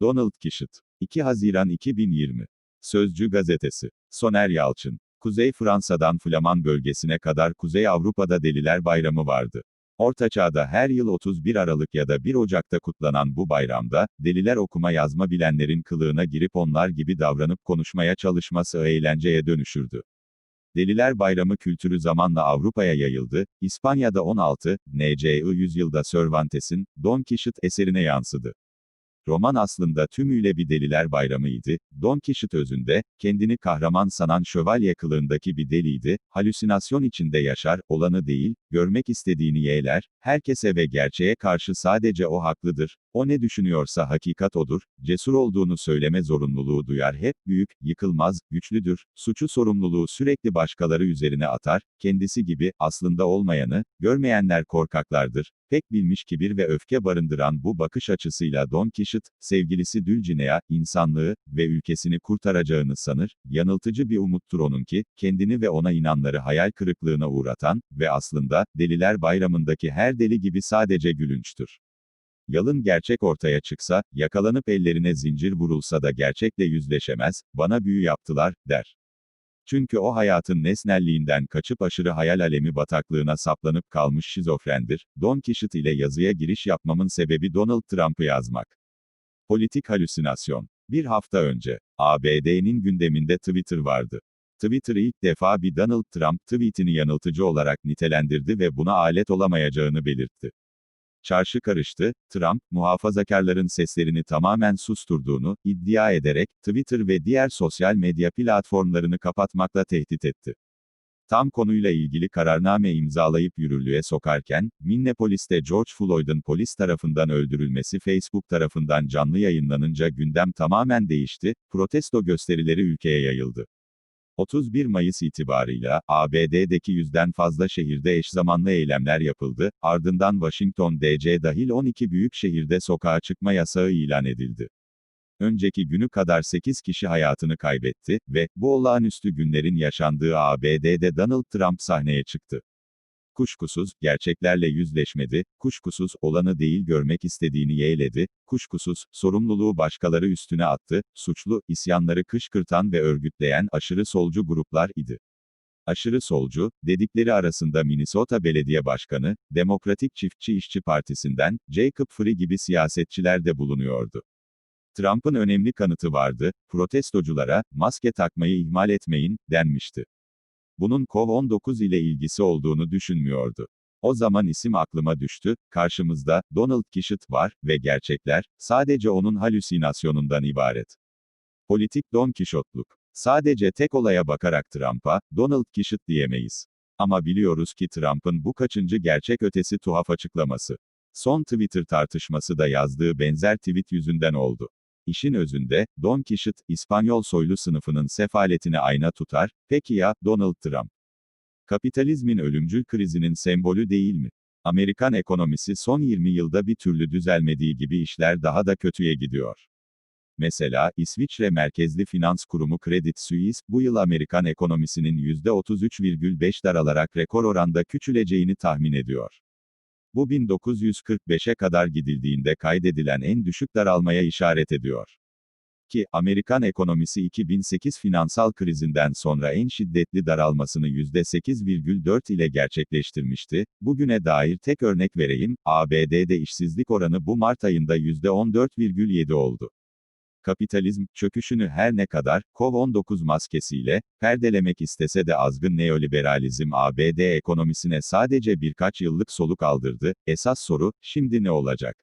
Donald Kişit. 2 Haziran 2020. Sözcü gazetesi. Soner Yalçın. Kuzey Fransa'dan Flaman bölgesine kadar Kuzey Avrupa'da Deliler Bayramı vardı. Ortaçağ'da her yıl 31 Aralık ya da 1 Ocak'ta kutlanan bu bayramda, deliler okuma yazma bilenlerin kılığına girip onlar gibi davranıp konuşmaya çalışması eğlenceye dönüşürdü. Deliler Bayramı kültürü zamanla Avrupa'ya yayıldı, İspanya'da 16, N.C.I. yüzyılda Cervantes'in, Don Quixote eserine yansıdı. Roman aslında tümüyle bir deliler bayramıydı, Don Quixote özünde, kendini kahraman sanan şövalye kılığındaki bir deliydi, halüsinasyon içinde yaşar, olanı değil, görmek istediğini yeğler, herkese ve gerçeğe karşı sadece o haklıdır, o ne düşünüyorsa hakikat odur, cesur olduğunu söyleme zorunluluğu duyar hep, büyük, yıkılmaz, güçlüdür, suçu sorumluluğu sürekli başkaları üzerine atar, kendisi gibi, aslında olmayanı, görmeyenler korkaklardır, pek bilmiş kibir ve öfke barındıran bu bakış açısıyla Don Quixote, sevgilisi Dulcinea, insanlığı ve ülkesini kurtaracağını sanır, yanıltıcı bir umuttur onunki, kendini ve ona inanları hayal kırıklığına uğratan ve aslında, Deliler Bayramı'ndaki her deli gibi sadece gülünçtür. Yalın gerçek ortaya çıksa, yakalanıp ellerine zincir vurulsa da gerçekle yüzleşemez, bana büyü yaptılar, der. Çünkü o hayatın nesnelliğinden kaçıp aşırı hayal alemi bataklığına saplanıp kalmış şizofrendir. Don Quixote ile yazıya giriş yapmamın sebebi Donald Trump'ı yazmak. Politik halüsinasyon. Bir hafta önce, ABD'nin gündeminde Twitter vardı. Twitter ilk defa bir Donald Trump tweetini yanıltıcı olarak nitelendirdi ve buna alet olamayacağını belirtti. Çarşı karıştı, Trump, muhafazakarların seslerini tamamen susturduğunu iddia ederek, Twitter ve diğer sosyal medya platformlarını kapatmakla tehdit etti. Tam konuyla ilgili kararname imzalayıp yürürlüğe sokarken, Minneapolis'te George Floyd'un polis tarafından öldürülmesi Facebook tarafından canlı yayınlanınca gündem tamamen değişti, protesto gösterileri ülkeye yayıldı. 31 Mayıs itibarıyla, ABD'deki yüzden fazla şehirde eş zamanlı eylemler yapıldı, ardından Washington DC dahil 12 büyük şehirde sokağa çıkma yasağı ilan edildi. Önceki günü kadar 8 kişi hayatını kaybetti ve bu olağanüstü günlerin yaşandığı ABD'de Donald Trump sahneye çıktı. Kuşkusuz, gerçeklerle yüzleşmedi, kuşkusuz, olanı değil görmek istediğini yeğledi, kuşkusuz, sorumluluğu başkaları üstüne attı, suçlu, isyanları kışkırtan ve örgütleyen aşırı solcu gruplar idi. Aşırı solcu, dedikleri arasında Minnesota Belediye Başkanı, Demokratik Çiftçi İşçi Partisi'nden, Jacob Free gibi siyasetçiler de bulunuyordu. Trump'ın önemli kanıtı vardı, protestoculara, maske takmayı ihmal etmeyin, denmişti bunun COV-19 ile ilgisi olduğunu düşünmüyordu. O zaman isim aklıma düştü, karşımızda, Donald Kişit var ve gerçekler, sadece onun halüsinasyonundan ibaret. Politik Don Kişotluk. Sadece tek olaya bakarak Trump'a, Donald Kişit diyemeyiz. Ama biliyoruz ki Trump'ın bu kaçıncı gerçek ötesi tuhaf açıklaması. Son Twitter tartışması da yazdığı benzer tweet yüzünden oldu. İşin özünde, Don Quixote, İspanyol soylu sınıfının sefaletini ayna tutar, peki ya, Donald Trump? Kapitalizmin ölümcül krizinin sembolü değil mi? Amerikan ekonomisi son 20 yılda bir türlü düzelmediği gibi işler daha da kötüye gidiyor. Mesela, İsviçre merkezli finans kurumu Credit Suisse, bu yıl Amerikan ekonomisinin %33,5 daralarak rekor oranda küçüleceğini tahmin ediyor. Bu 1945'e kadar gidildiğinde kaydedilen en düşük daralmaya işaret ediyor. Ki, Amerikan ekonomisi 2008 finansal krizinden sonra en şiddetli daralmasını %8,4 ile gerçekleştirmişti. Bugüne dair tek örnek vereyim, ABD'de işsizlik oranı bu Mart ayında %14,7 oldu kapitalizm, çöküşünü her ne kadar, COV-19 maskesiyle, perdelemek istese de azgın neoliberalizm ABD ekonomisine sadece birkaç yıllık soluk aldırdı, esas soru, şimdi ne olacak?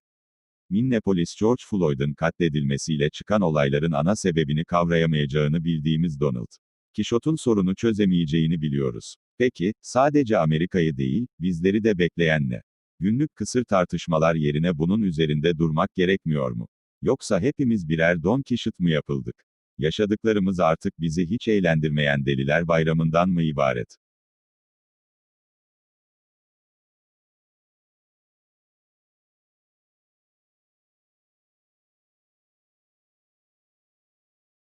Minneapolis George Floyd'un katledilmesiyle çıkan olayların ana sebebini kavrayamayacağını bildiğimiz Donald. Kişot'un sorunu çözemeyeceğini biliyoruz. Peki, sadece Amerika'yı değil, bizleri de bekleyen ne? Günlük kısır tartışmalar yerine bunun üzerinde durmak gerekmiyor mu? Yoksa hepimiz birer Don Kişit mı yapıldık? Yaşadıklarımız artık bizi hiç eğlendirmeyen deliler bayramından mı ibaret?